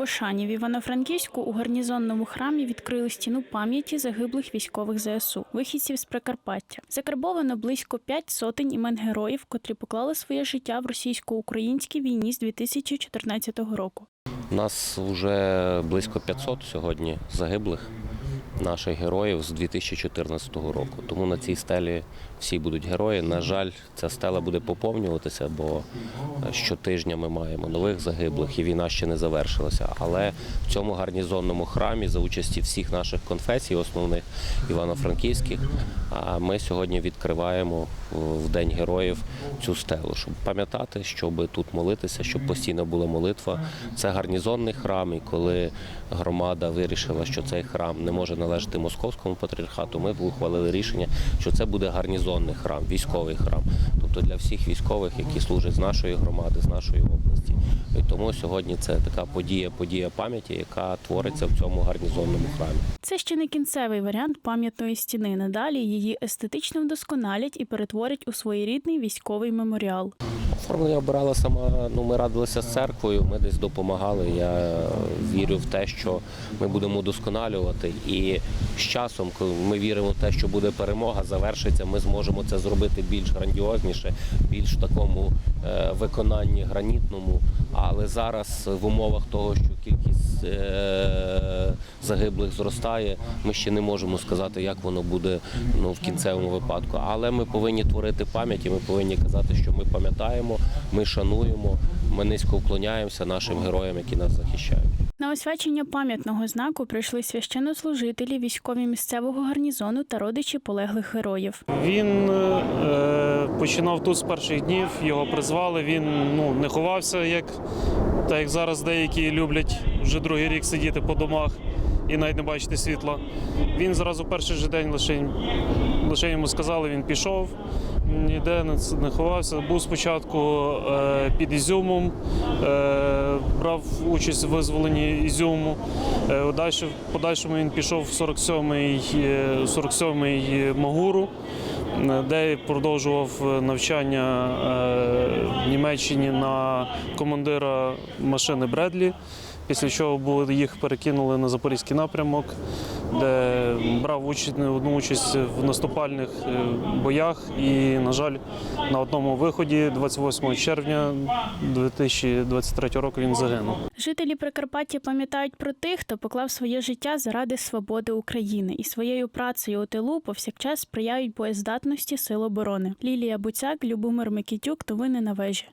пошані в Івано-Франківську у гарнізонному храмі відкрили стіну пам'яті загиблих військових ЗСУ, вихідців з Прикарпаття. Закарбовано близько п'ять сотень імен героїв, котрі поклали своє життя в російсько-українській війні з 2014 року. У нас вже близько 500 сьогодні загиблих наших героїв з 2014 року. Тому на цій стелі всі будуть герої. На жаль, ця стела буде поповнюватися, бо щотижня ми маємо нових загиблих, і війна ще не завершилася. Але в цьому гарнізонному храмі за участі всіх наших конфесій, основних івано-франківських, ми сьогодні відкриваємо в День героїв цю стелу, щоб пам'ятати, щоб тут молитися, щоб постійно була молитва. Це гарнізонний храм, і коли громада вирішила, що цей храм не може належати московському патріархату, ми ухвалили рішення, що це буде гарнізонний храм, військовий храм. Тобто для всіх військових, які служать з нашої громади, з нашої області. І тому сьогодні це така подія, подія пам'яті, яка твориться в цьому гарнізонному храмі. Це ще не кінцевий варіант пам'ятної стіни. Надалі її естетично вдосконалять і перетворять у своєрідний військовий меморіал. Оформлення обирала сама. Ну ми радилися з церквою. Ми десь допомагали. Я вірю в те, що ми будемо удосконалювати. І з часом, коли ми віримо в те, що буде перемога, завершиться, ми зможемо це зробити більш грандіозніше, більш в такому е, виконанні гранітному. Але зараз в умовах того, що кількість е, загиблих зростає, ми ще не можемо сказати, як воно буде ну, в кінцевому випадку. Але ми повинні творити пам'ять, і ми повинні казати, що ми пам'ятаємо, ми шануємо, ми низько вклоняємося нашим героям, які нас захищають. На освячення пам'ятного знаку прийшли священнослужителі, військові місцевого гарнізону та родичі полеглих героїв. Він е, починав тут з перших днів, його призвали. Він ну, не ховався, як, так як зараз деякі люблять вже другий рік сидіти по домах і навіть не бачити світла. Він зразу перший же день лише, лише йому сказали, він пішов, ніде не, ховався. Був спочатку е, під Ізюмом, е, брав участь в визволенні Ізюму. Е, далі, в подальшому він пішов в 47-й, е, 47-й Магуру де продовжував навчання е, в Німеччині на командира машини Бредлі. Після чого їх перекинули на запорізький напрямок, де брав участь одну участь в наступальних е, боях. І, на жаль, на одному виході, 28 червня 2023 року, він загинув. Жителі Прикарпаття пам'ятають про тих, хто поклав своє життя заради свободи України і своєю працею у тилу повсякчас сприяють боєздатності сил оборони. Лілія Буцяк, Любомир Микітюк, новини на вежі.